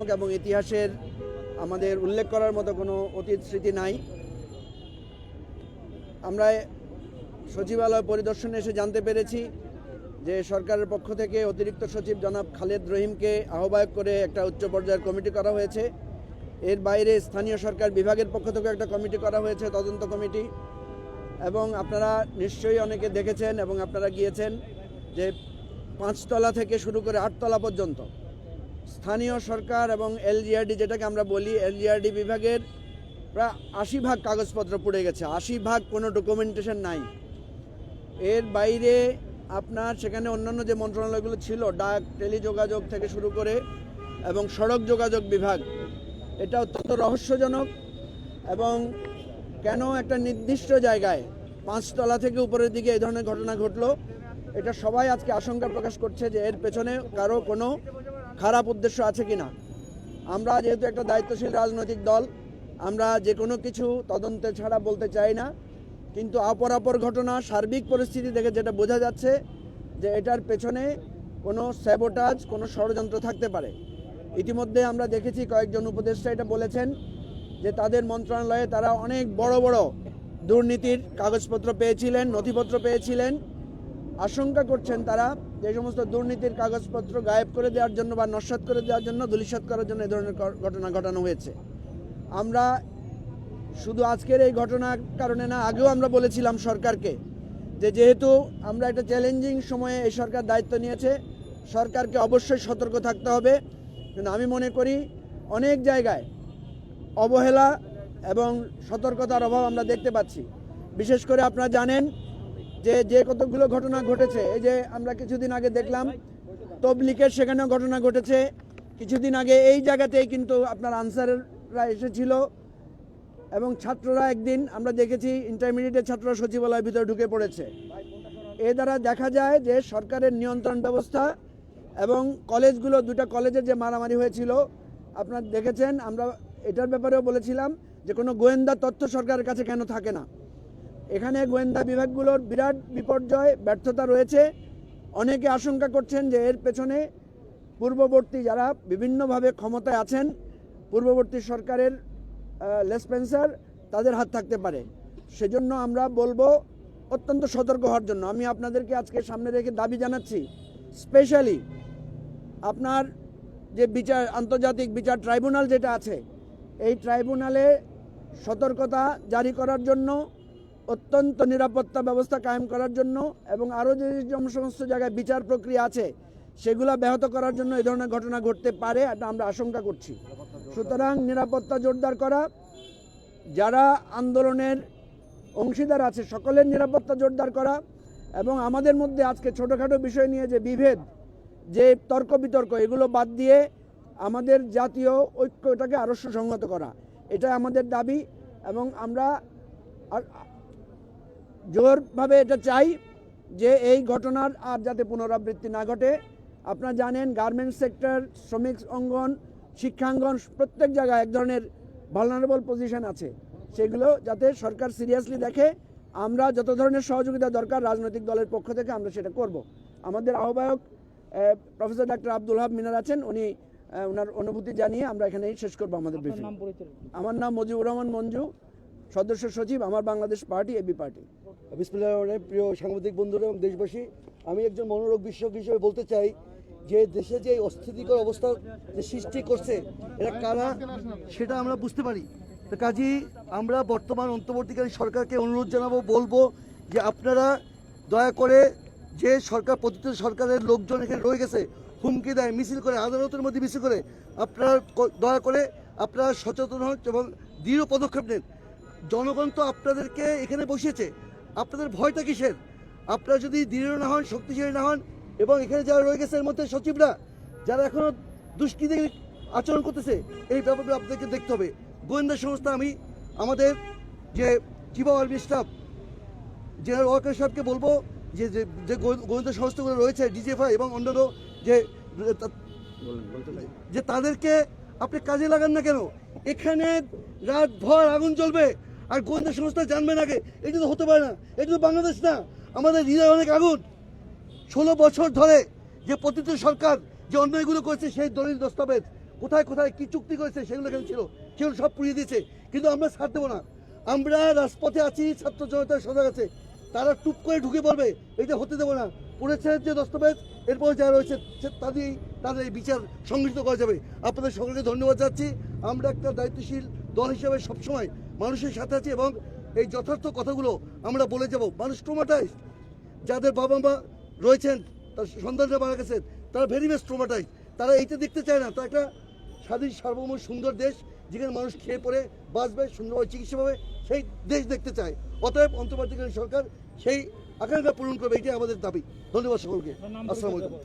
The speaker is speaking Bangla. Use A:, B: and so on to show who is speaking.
A: এবং ইতিহাসের আমাদের উল্লেখ করার মতো কোনো অতীত স্মৃতি নাই। আমরা সচিবালয় পরিদর্শনে এসে জানতে পেরেছি যে সরকারের পক্ষ থেকে অতিরিক্ত সচিব জনাব খালেদ রহিমকে আহ্বায়ক করে একটা উচ্চ পর্যায়ের কমিটি করা হয়েছে। এর বাইরে স্থানীয় সরকার বিভাগের পক্ষ থেকে একটা কমিটি করা হয়েছে, তদন্ত কমিটি। এবং আপনারা নিশ্চয়ই অনেকে দেখেছেন এবং আপনারা গিয়েছেন যে পাঁচতলা থেকে শুরু করে আটতলা পর্যন্ত স্থানীয় সরকার এবং এলজিআরডি যেটাকে আমরা বলি, এলজিআরডি বিভাগের প্রায় আশি ভাগ কাগজপত্র পড়ে গেছে। আশি ভাগ কোনো ডকুমেন্টেশন নাই। এর বাইরে আপনার সেখানে অন্যান্য যে মন্ত্রণালয়গুলো ছিল, ডাক, টেলিযোগাযোগ থেকে শুরু করে এবং সড়ক যোগাযোগ বিভাগ, এটা অত্যন্ত রহস্যজনক এবং কেন একটা নির্দিষ্ট জায়গায় পাঁচতলা থেকে উপরের দিকে এই ধরনের ঘটনা ঘটলো, এটা সবাই আজকে আশঙ্কা প্রকাশ করছে যে এর পেছনে কারও কোনো খারাপ উদ্দেশ্য আছে কি না আমরা যেহেতু একটা দায়িত্বশীল রাজনৈতিক দল, আমরা যে কোনো কিছু তদন্তে ছাড়া বলতে চাই না। কিন্তু অপরাপর ঘটনা, সার্বিক পরিস্থিতি দেখে যেটা বোঝা যাচ্ছে যে এটার পেছনে কোনো স্যাবোটাজ কোনো ষড়যন্ত্র থাকতে পারে। ইতিমধ্যে আমরা দেখেছি কয়েকজন উপদেষ্টা এটা বলেছেন যে তাদের মন্ত্রণালয়ে তারা অনেক বড় বড় দুর্নীতির কাগজপত্র পেয়েছিলেন, নথিপত্র পেয়েছিলেন। আশঙ্কা করছেন তারা যে সমস্ত দুর্নীতির কাগজপত্র গায়েব করে দেওয়ার জন্য বা নস্বাত করে দেওয়ার জন্য দুলিশাত করার জন্য এই ধরনের ঘটনা ঘটানো হয়েছে। আমরা শুধু আজকের এই ঘটনার কারণে না, আগেও আমরা বলেছিলাম সরকারকে যে যেহেতু আমরা একটা চ্যালেঞ্জিং সময়ে এই সরকার দায়িত্ব নিয়েছে, সরকারকে অবশ্যই সতর্ক থাকতে হবে। কিন্তু আমি মনে করি অনেক জায়গায় অবহেলা এবং সতর্কতার অভাব আমরা দেখতে পাচ্ছি। বিশেষ করে আপনারা জানেন যে যে কতগুলো ঘটনা ঘটেছে, এই যে আমরা কিছুদিন আগে দেখলাম তবলিকের সেখানেও ঘটনা ঘটেছে। কিছুদিন আগে এই জায়গাতেই কিন্তু আপনার আনসাররা এসেছিল এবং ছাত্ররা একদিন আমরা দেখেছি ইন্টারমিডিয়েটের ছাত্ররা সচিবালয়ের ভিতরে ঢুকে পড়েছে। এ দ্বারা দেখা যায় যে সরকারের নিয়ন্ত্রণ ব্যবস্থা এবং কলেজগুলো, দুটো কলেজের যে মারামারি হয়েছিল, আপনারা দেখেছেন, আমরা এটার ব্যাপারেও বলেছিলাম যে কোনো গোয়েন্দা তথ্য সরকারের কাছে কেন থাকে না। এখানে গোয়েন্দা বিভাগগুলোর বিরাট বিপর্যয়, ব্যর্থতা রয়েছে। অনেকে আশঙ্কা করছেন যে এর পেছনে পূর্ববর্তী যারা বিভিন্নভাবে ক্ষমতায় আছেন, পূর্ববর্তী সরকারের লেসপেন্সার তাদের হাত থাকতে পারে। সেজন্য আমরা বলব, অত্যন্ত সতর্ক হওয়ার জন্য। আমি আপনাদেরকে আজকে সামনে রেখে দাবি জানাচ্ছি, স্পেশালি আপনার যে বিচার, আন্তর্জাতিক বিচার ট্রাইব্যুনাল যেটা আছে, এই ট্রাইব্যুনালে সতর্কতা জারি করার জন্য অত্যন্ত নিরাপত্তা ব্যবস্থা কায়েম করার জন্য এবং আরও যে সমস্ত জায়গায় বিচার প্রক্রিয়া আছে, সেগুলো ব্যাহত করার জন্য এই ধরনের ঘটনা ঘটতে পারে এটা আমরা আশঙ্কা করছি। সুতরাং নিরাপত্তা জোরদার করা, যারা আন্দোলনের অংশীদার আছে, সকলের নিরাপত্তা জোরদার করা এবং আমাদের মধ্যে আজকে ছোটোখাটো বিষয় নিয়ে যে বিভেদ, যে তর্ক বিতর্ক এগুলো বাদ দিয়ে আমাদের জাতীয় ঐক্যটাকে আরও সুসংহত করা এটা আমাদের দাবি এবং আমরা আর- জোরভাবে এটা চাই যে এই ঘটনার আর যাতে পুনরাবৃত্তি না ঘটে। আপনারা জানেন গার্মেন্টস সেক্টর শ্রমিক অঙ্গন শিক্ষাঙ্গন প্রত্যেক জায়গায় এক ধরনের ভালনারেবল পজিশন আছে। সেগুলো যাতে সরকার সিরিয়াসলি দেখে আমরা যত ধরনের সহযোগিতা দরকার রাজনৈতিক দলের পক্ষ থেকে আমরা সেটা করব। আমাদের আহ্বায়ক প্রফেসর ডাক্তার আব্দুল হাব মিনার আছেন। উনি ওনার অনুভূতি জানিয়ে আমরা এখানেই শেষ করব আমাদের ব্রিফিং আমার নাম মজিবুর রহমান মঞ্জু সদস্য সচিব আমার বাংলাদেশ পার্টি এবি পার্টি
B: রহমানির রহিম। প্রিয় সাংবাদিক বন্ধুরা এবং দেশবাসী, আমি একজন মনোরোগ বিশেষজ্ঞ হিসেবে বলতে চাই যে দেশে যে অস্থিতিকর অবস্থা যে সৃষ্টি করছে, এটা কারা, সেটা আমরা বুঝতে পারি তো কাজেই আমরা বর্তমান অন্তর্বর্তীকালীন সরকারকে অনুরোধ জানাব, বলব যে আপনারা দয়া করে যে সরকার পতিত সরকারের লোকজন এখানে রয়ে গেছে, হুমকি দেয়, মিছিল করে, আদালতের মধ্যে মিছিল করে, আপনারা দয়া করে আপনারা সচেতন হন এবং দৃঢ় পদক্ষেপ নেন জনগণ তো আপনাদেরকে এখানে বসিয়েছে আপনাদের ভয়টা কিসের? আপনারা যদি দৃঢ় না হন, শক্তিশালী না হন, এবং এখানে যারা রয়ে গেছে এর মধ্যে সচিবরা, যারা এখনও দুষ্কৃতি আচরণ করতেছে, এই ব্যাপারগুলো আপনাদেরকে দেখতে হবে। গোয়েন্দা সংস্থা, আমি আমাদের যে chief army staff, general Waker সাহেবকে বলব যে, যে- গোয়েন্দা সংস্থাগুলো রয়েছে, ডিজিএফআই এবং অন্যান্য যে যে তাদেরকে আপনি কাজে লাগান না কেন? এখানে রাত ভর আগুন জ্বলবে। আর গোয়েন্দা সংস্থা জানবে না আগে? এটা তো হতে পারে না। এটা তো বাংলাদেশ না, আমাদের হৃদয় অনেক আগুন। ষোলো বছর ধরে যে পতিত সরকার যে অন্যায়গুলো করেছে, সেই দলিল দস্তাবেজ, কোথায় কোথায় কি চুক্তি করেছে, সেগুলো এখানে ছিল? সেগুলো সব পুড়িয়ে দিয়েছে। কিন্তু আমরা ছাড় দেবো না। আমরা রাজপথে আছি, ছাত্র জনতার সজাগ আছে। তারা টুপ করে ঢুকে পড়বে, এটা হতে দেবো না। পড়েছে যে দস্তাবেজ, এরপর যা রয়েছে তাদেরই তাদের এই বিচার সংগঠিত করা যাবে। আপনাদের সকলকে ধন্যবাদ যাচ্ছি আমরা একটা দায়িত্বশীল দল হিসেবে সবসময় মানুষের সাথে আছি এবং এই যথার্থ কথাগুলো আমরা বলে যাব। মানুষ ট্রোমাটাইজ যাদের বাবা মা রয়েছেন তার সন্তানরা মারা গেছেন তারা ভেরি বেস্ট ট্রোমাটাইজ তারা এইটা দেখতে চায় না। তারা একটা স্বাধীন সার্বভৌম সুন্দর দেশ যেখানে মানুষ খেয়ে পড়ে বাঁচবে সুন্দরভাবে চিকিৎসা পাবে সেই দেশ দেখতে চায়। অতএব অন্তর্বর্তীকালীন সরকার সেই আকাঙ্ক্ষা পূরণ করবে এটাই আমাদের দাবি। ধন্যবাদ সকলকে। আসসালামু আলাইকুম।